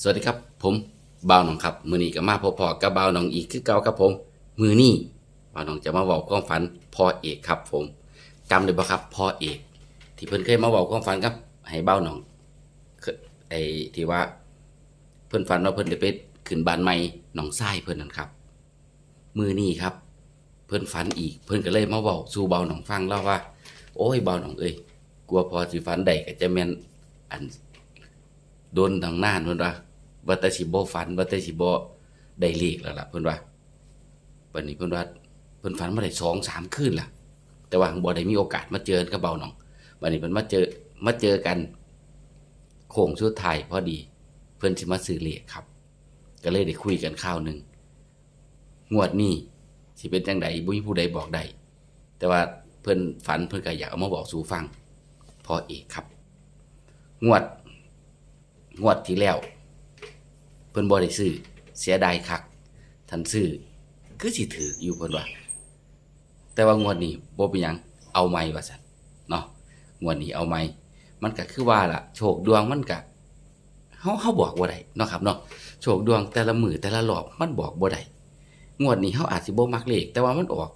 สวัสดีครับ ผมบ่าวหนองครับ มือนี้ก็มาพอๆกับบ่าวหนองอีกคือเก่าครับผม มือนี้บ่าวหนองจะมาบอกความฝันพ่อเอกครับ ผมจำได้ปะครับพ่อเอก ที่เพิ่นเคยมาบอกความฝันครับ ให้บ่าวหนองไอ้ที่ว่า เพิ่นฝันว่าเพิ่นได้ไปขึ้นบ้านใหม่หนองทรายเพิ่นนั่นครับ มือนี้ครับ เพิ่นฝันอีก เพิ่นก็เลยมาบอกสู่เบาหนองฟังเล่าว่า โอ้ยเบาหนองเอ้ยกลัวพอสิฝันใดก็จะแม่นอันโดนทางนานเพิ่นว่า ว่าแต่สิบ่ฝันว่าแต่สิบ่ได้เลขแล้วล่ะเพิ่นว่าบัดนี้เพิ่นว่าเพิ่นฝันมาได้2 3คืนล่ะ แต่ว่าบ่ได้มีโอกาสมาเจอกับเบาหนองบัดนี้เพิ่นมาเจอมาเจอกัน โค้งสุดท้ายพอดี เพิ่นสิมาซื้อเลขครับ ก็เลยได้คุยกันคราวหนึ่งงวดนี้สิเป็นจังไดบ่มีผู้ใดบอกได้แต่ว่าเพิ่นฝันเพิ่นก็อยากเอามาบอกสู่ฟังพอเอกครับ งวด งวดที่แล้ว เพิ่นบ่ได้ซื้อเสียดายคักท่านซื้อคือสิถืออยู่เพิ่นว่า แต่ว่างวดนี้บ่เป็นหยังเอาใหม่ว่าซั่นเนาะงวดนี้เอาใหม่มันก็คือว่าล่ะ โชคดวงมันก็เฮาเฮาบอกบ่ได้เนาะครับเนาะโชคดวงแต่ละมือแต่ละรอบมันบอกบ่ได้งวดนี้เฮาอาจสิบ่มักเลขแต่ว่ามันออก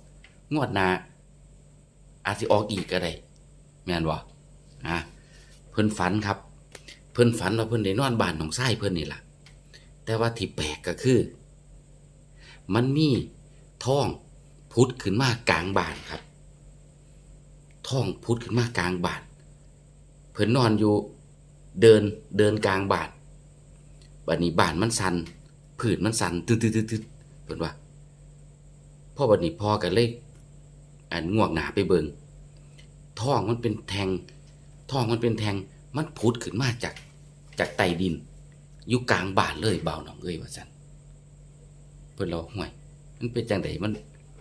งวดหน้าอาจสิออกอีกก็ได้แม่นบ่อะเพิ่นฝันครับ เพิ่นฝันว่าเพิ่นได้นอนบ้านของไส้เพิ่นนี่ล่ะ แต่ว่าที่แปลกก็คือ มันมีท้องพุดขึ้นมากลางบานครับท้องพุดขึ้นมากลางบานเพิ่นนอนอยู่เดินเดินกลางบานบัดนี้บานมันสันผืนมันสันตึ๊ดตึ๊ดตึ๊ดตึ๊ดเพิ่นว่าพ่อบัดนี้พ่อก็เลยอันง่วงหนาไปเบิงท้องมันเป็นแทงท้องมันเป็นแทงมันพุดขึ้นมาจากจากใต้ดิน อยู่กลางบ้านเลยเบาหนองเอ้ยว่าซั่นเพิ่อนเราห่วย มันเป็นจังไดมัน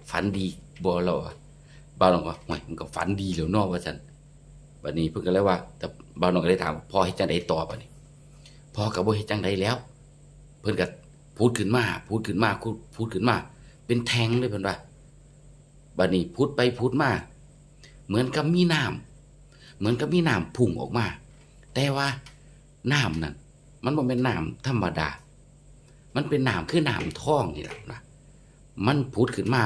ฝันดีบ่เราอะเบาหนองว่าห่วยมันก็ฝันดีแล้วนาะว่าซั่นบัดนี้เพิ่นก็เลยว่า แต่เบาหนองก็เลยถามพ่อเฮ็ดจังไดต่อบัดนี้พ่อก็บ่เฮ็ดจังไดแล้ว เพิ่อนก็พูดขึ้นมา พูดขึ้นมาพูดพูดขึ้นมา เป็นแทงเลยเพิ่อนว่าบัดนี้พูดไปพูดมา เหมือนกับมีน้ำเหมือนกับมีน้ำพุ่งออกมา แต่ว่าน้ำนั่น มันบ่เป็นน้ำธรรมดา มันเป็นน้ำคือน้ำท่องนี่แหละนะมันพุดขึ้นมา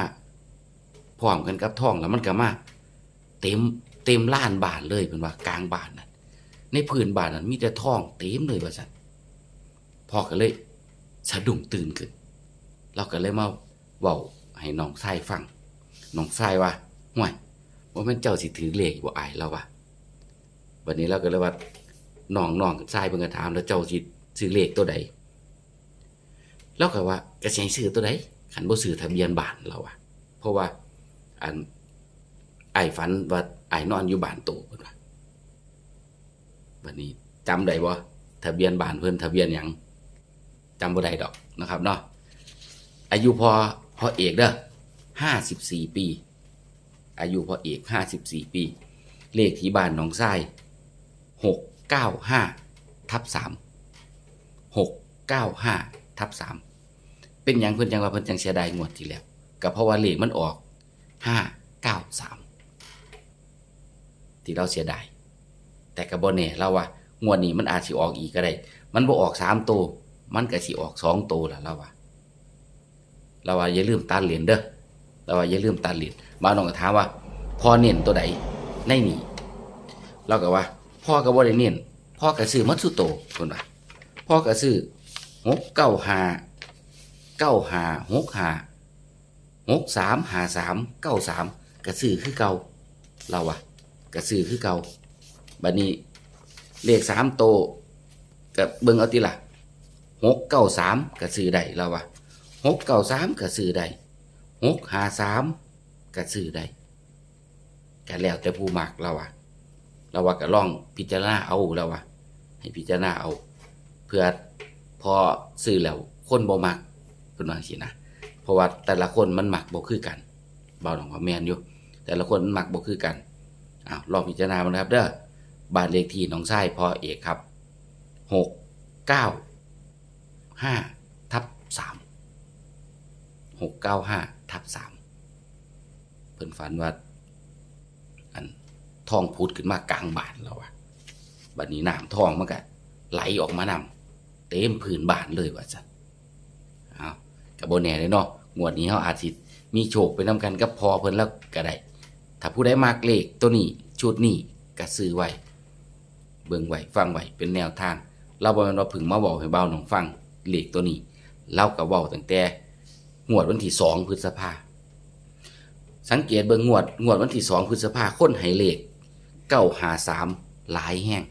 พร้อมกันกับท่องแล้วมันก็มาเต็มเต็มล้านบานเลยเป็นว่ากลางบานนั่นในพื้นบานนั้นมีแต่ท่องเต็มเลยว่าสันพ่อก็เลยสะดุ้งตื่นขึ้น เราก็เลยมาเว้าให้น้องชายฟังน้องชายว่าห่วยว่าแม่นเจ้าสิถือเลขบ่อายเราวะวันนี้เราก็เลยว่า น้องน้องชายเพิ่นก็ถามแล้วเจ้าสิซื้อเลขตัวใดเราก็ว่ากระสิซื้อตัวใดคันบ่ซื้อทะเบียนบ้านเราอะเพราะว่าอันไอ้ฝันว่าไอ้นอนอยู่บ้านโตเพิ่นว่าวันนี้จำได้บ่ทะเบียนบ้านเพิ่นทะเบียนหยังจำบ่ได้ดอกนะครับเนาะอายุพอพอเอกเด้อ54ปี อายุพอเอก54ปี เลขที่บ้านหนองทรายหก เก้าห้าทับสามหกเก้าห้าทับสามเป็นอย่างเพิ่นจังว่าเพิ่นจังเสียดายงวดที่แล้วก็เพราะว่าเลขมันออกห้าเก้าสามที่เราเสียดายแต่กระบอเน่เราว่างวดนี้มันอาจสิออกอีกก็ได้ มันบ่ออกสามตัวมันก็สิออกสองตัวล่ะเราว่าเราว่าอย่าลืมตัดเหรียญเด้อเราว่าอย่าลืมตัดเหรียญมาน้องก็ถามว่า พอเน้นตัวใดในนี่เราก็ว่า พ่อก็บ่ได้เน้นพ่อก็ซื้อมัตสุโตคนว่าพ่อก็ซื้อหกเก้าหาเก้าหาหกหาหกสามหาสามเก้าสามก็ซื้อคือเก่าเราอะก็ซื้อคือเก่าบัดนี้เลขสามโตวก็เบิ่งเอาติละหกเก้าสามก็ซื้อได้เราอะหกเก้าสามก็ซื้อได้หกหาสามก็ซื้อได้ก็แล้วแต่ผู้มักเราอะ เราว่าก็ลองพิจารณาเอาแล้วว่า ให้พิจารณาเอา เพื่อพอซื้อแล้วคนบ่มักเพิ่นว่าสินะเพราะว่าแต่ละคนมันหมักบ่คือกันเบาหนองว่าแมนอยู่ แต่ละคนมันหมักบ่คือกันอ้าวลองพิจารณามันนะครับ เด้อบ้านเลขที่น้องชายพอเอกครับหกเก้าห้าทับสามหกเก้าห้าทับสามเพิ่นฝันว่าอัน ทองพุดขึ้นมากลางบานเราอะบัดนี้น้ำทองมันก็ไหลออกมานเต็มพื้นบานเลยว่าซั่นเอาก็บ่แน่เลยเนาะงวดนี้เฮาอาจสิมีโชคไปนํกันกับพอเพิ่นแล้วก็ได้ถ้าผู้ใดมักเลขตัวนี้ชุดนี้ก็ซื้อไว้ เบิ่งไว้ฟังไว้เป็นแนวทาง เราบ่แม่นว่าพึ่งมาเว้าให้เบาหนองฟังเลขตัวนี้เราก็เว้าตั้งแต่งวดวันที่2พฤษภาสังเกตเบิ่งงวดงวดวันที่2พฤษภาคนให้เลข 953หลายแห้ง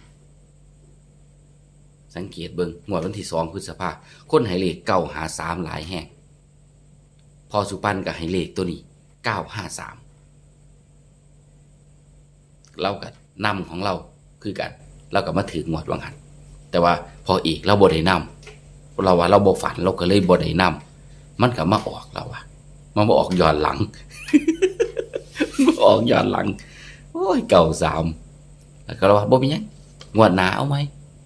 สังเกตเบิ่งงวดวันที่2พฤษภาคนให้เลข953หลายแห้ง พอสุปันก็ให้เลขตัวนี้953เรากับนำของเราคือกัน เรากับมาถือหมวดวังหันแต่ว่าพออีกเราบดได้นำเราว่าเราบฝันเราก็เลยบดได้นำมันก็มาออกเราว่ามันมาออกย้อนหลังมาออกย้อนหลัง โอ้ยเก่าสามแล้วก็เราว่าบ่เป็นหยังงวดหนาเอาไหม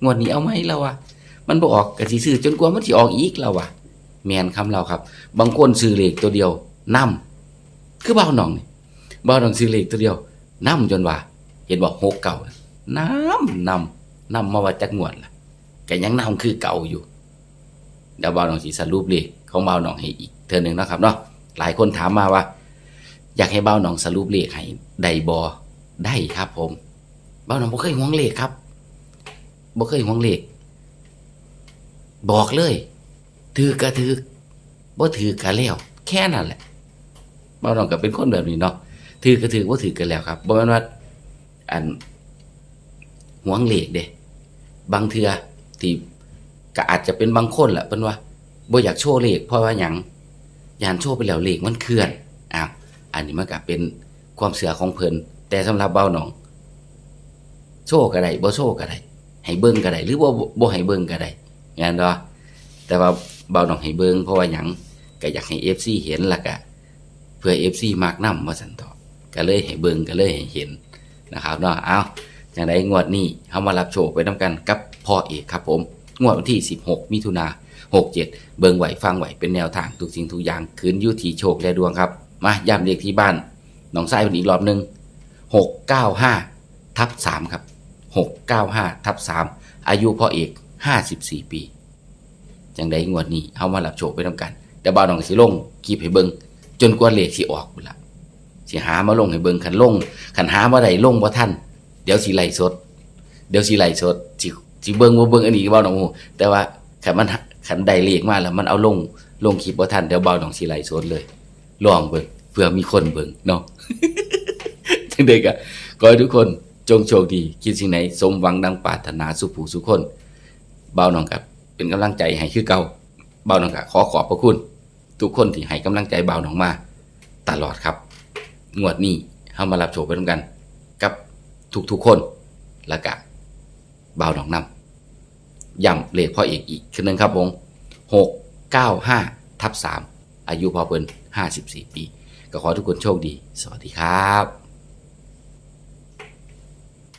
งวดนี้เอาไหมเราว่ามันบ่ออกกะสิซื้อจนกว่ามันสิออกอีกเราว่าแมนคำเราครับ บางคนซื้อเลขตัวเดียวนํคือเบาหน่องนี่เบาหน่องซื้อเลขตัวเดียวนํจนว่า เห็นบอกหกเก่าน้ำนำนำมาว่าจักงวดล่ะก็ยังนำคือเก่าอยู่เดี๋ยวบ่าหนองสีสรุปเลยของบ่าหนองให้อีกเทื่อหนึงนะครับเนาะหลายคนถามมาว่า อยากให้เบ่าหนองสรุปเลขให้ได้บอ ได้ครับผมบ่าหนองบ่เคยห่วงเลขครับบ่เคยห่วงเลขบอกเลย ถือกระถือบ่ถือกระแล้วแค่นั้นแหละบ่าหนองก็เป็นคนแบบนี้เนาะถือกระถือบ่ถือกันแล้วครับบ่แม่นว่าอันห่วงเหล็กเด้บางเทือที่ก็อาจจะเป็นบางคนแหละเป็นว่าบ่อยากโชว์เหล็กเพราะว่าหยังยานโชว์ไปแล้วเหล็กมันเคลื่อนอ้าวอันนี้มันก็เป็นความเสือของเพิ่น แต่สำหรับเบาหนอง โชว์ก็ได้บ่โชว์ก็ได้ให้เบิ่งก็ได้หรือบ่บ่ให้เบิ่งก็ได้งานเนาะแต่ว่าเบาหนองให้เบิ่งเพราะว่าหยังก็อยากให้ FC เห็นล้วก็เพื่อ FC มักนำว่าซั่นต่อก็เลยให้เบิ่งก็เลยให้เห็นนะครับเนาะเอาอย่างไรงวดนี้เขามารับโชคไปน้ำกันกับพ่อเอกครับผมงวดวันที่ 16 มิถุนา67 เบิงไหวฟังไหวเป็นแนวทางทุกสิ่งทุกอย่างคืนอยุทีโชคและดวงครับ มาย้ำเลขที่บ้านหนองไส้วันอีกรอบหนึ่ง 695ทับ3ครับ 695ทับ3อายุพ่อเอก 54 ปีจังไดงวดนี้เขามารับโชคไปน้ำกัน แต่บ่าวหนองสิลงกีบให้เบิงจนกว่าเลขสิออกพุ่นละสิหามาลงให้เบิงคันลงคันหาบ่ได้ลงบ่ทันเดี๋ยวสิไล่สด เดี๋ยวสิไล่สดสิสิเบิงบ่เบิงอันนี้เบาหนองหูแต่ว่าคันมันคันได้เลขมาแล้วมันเอาลงลงคลิปบ่ทันเดี๋ยวเบาหนองสิไล่สดเลยลองเบิงเพื่อมีคนเบิงเนาะ จังได๋ก็ขอให้ทุกคนจงโชคดี คิดสิ่งไหน สมหวังดังปรารถนาสุขผู้สุขคนเบาหนองกับเป็นกำลังใจให้คือเก่าเบาหนองก็ขอขอบพระคุณ ทุกคนที่ให้กำลังใจเบาหนองมาตลอดครับ งวดนี้เฮามารับโชคไปด้วยกัน กับทุกๆคนแล้วก็บ่าหนองนำย้ำเลขพ่อเอกอีกคือหนึ่งครับผมหกเก้าห้าทับสามอายุพอเปิ้นห้าสิบสี่ปี ก็ขอทุกคนโชคดี สวัสดีครับ